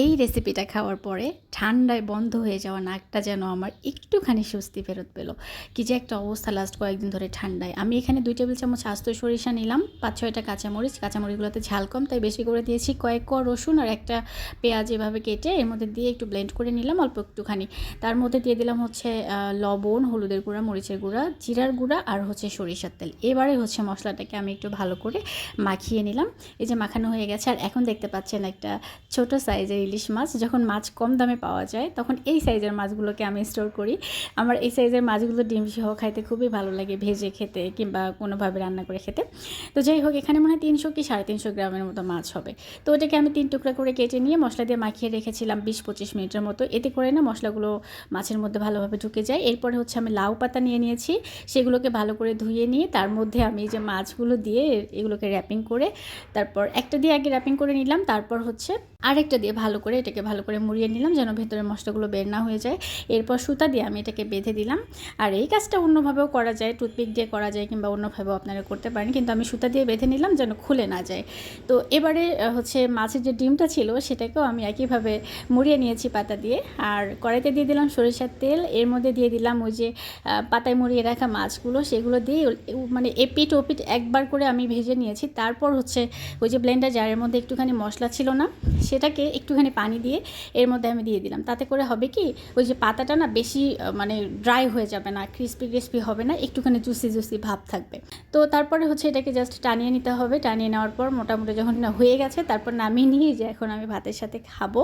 এই রেসিপিটা খাওয়ার পরে ঠান্ডায় বন্ধ হয়ে যাওয়া নাকটা যেন আমার একটুখানি স্বস্তি ফেরত পেল। কি যে একটা অবস্থা লাস্ট কয়েকদিন ধরে ঠান্ডায়। আমি এখানে দুই টেবিল চামচ আস্ত সরিষা নিলাম, পাঁচ ছয়টা কাঁচামরিচ। কাঁচামরিচগুলোতে ঝাল কম, তাই বেশি করে দিয়েছি কয়েক ক রসুন আর একটা পেঁয়াজ এভাবে কেটে এর মধ্যে দিয়ে একটু ব্লেন্ড করে নিলাম অল্প একটুখানি। তার মধ্যে দিয়ে দিলাম হচ্ছে লবণ, হলুদের গুঁড়া, মরিচের গুঁড়া, জিরার গুঁড়া আর হচ্ছে সরিষার তেল। এবারে হচ্ছে মশলাটাকে আমি একটু ভালো করে মাখিয়ে নিলাম। এই যে মাখানো হয়ে গেছে, আর এখন দেখতে পাচ্ছেন একটা ছোট সাইজের ইলিশ মাছ যখন মাছ কম দামে পাওয়া যায়, তখন এই সাইজের মাছগুলোকে আমি স্টোর করি। আমার এই সাইজের মাছগুলো ডিম সহ খাইতে খুবই ভালো লাগে ভেজে খেতে কিংবা কোনোভাবে রান্না করে খেতে। তো যাই হোক, এখানে মনে হয় তিনশো কি সাড়ে তিনশো গ্রামের মতো মাছ হবে। তো ওটাকে আমি তিন টুকরা করে কেটে নিয়ে মশলা দিয়ে মাখিয়ে রেখেছিলাম বিশ পঁচিশ মিনিটের মতো। এতে করে না মশলাগুলো মাছের মধ্যে ভালোভাবে ঢুকে যায়। এরপরে হচ্ছে আমি লাউ পাতা নিয়ে নিয়েছি। সেগুলোকে ভালো করে ধুয়ে নিয়ে তার মধ্যে আমি যে মাছগুলো দিয়ে এগুলোকে র্যাপিং করে, তারপর একটা দিয়ে আগে র্যাপিং করে নিলাম। তারপর হচ্ছে আরেকটা দিয়ে ভালো করে এটাকে ভালো করে মুড়িয়ে নিলাম যেন ভেতরে মশলাগুলো বের না হয়ে যায়। এরপর সুতা দিয়ে আমি এটাকে বেঁধে দিলাম। আর এই কাজটা অন্যভাবেও করা যায়, টুথপিক দিয়ে করা যায় কিংবা অন্যভাবেও আপনারা করতে পারেন, কিন্তু আমি সুতা দিয়ে বেঁধে নিলাম যেন খুলে না যায়। তো এবারে হচ্ছে মাছের যে ডিমটা ছিল সেটাকেও আমি একইভাবে মুড়িয়ে নিয়েছি পাতা দিয়ে। আর কড়াইতে দিয়ে দিলাম সরিষার তেল। এর মধ্যে দিয়ে দিলাম ওই যে পাতায় মুড়িয়ে রাখা মাছগুলো, সেগুলো দিয়ে মানে এপিট ওপিট একবার করে আমি ভেজে নিয়েছি। তারপর হচ্ছে ওই যে ব্লেন্ডার জারের মধ্যে একটুখানি মশলা ছিল না, সেটাকে একটুখানি পানি দিয়ে এর মধ্যে আমি দিয়ে দিলাম। তাতে করে হবে কি, ওই যে পাতাটা না বেশি মানে ড্রাই হয়ে যাবে না ক্রিস্পি ক্রিস্পি হবে না, একটুখানি জুসি জুসি ভাব থাকবে। তো তারপরে হচ্ছে এটাকে জাস্ট টানিয়ে নিতে হবে। টানিয়ে নেওয়ার পর মোটামুটি যখন না হয়ে গেছে, তারপর নামিয়ে নিয়ে যে এখন আমি ভাতের সাথে খাব।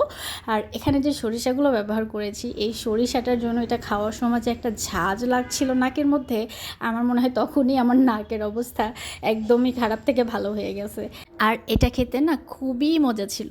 আর এখানে যে সরিষাগুলো ব্যবহার করেছি, এই সরিষাটার জন্য এটা খাওয়ার সময় যে একটা ঝাঁজ লাগছিল নাকের মধ্যে, আমার মনে হয় তখনই আমার নাকের অবস্থা একদমই খারাপ থেকে ভালো হয়ে গেছে। আর এটা খেতে না খুবই মজা ছিল।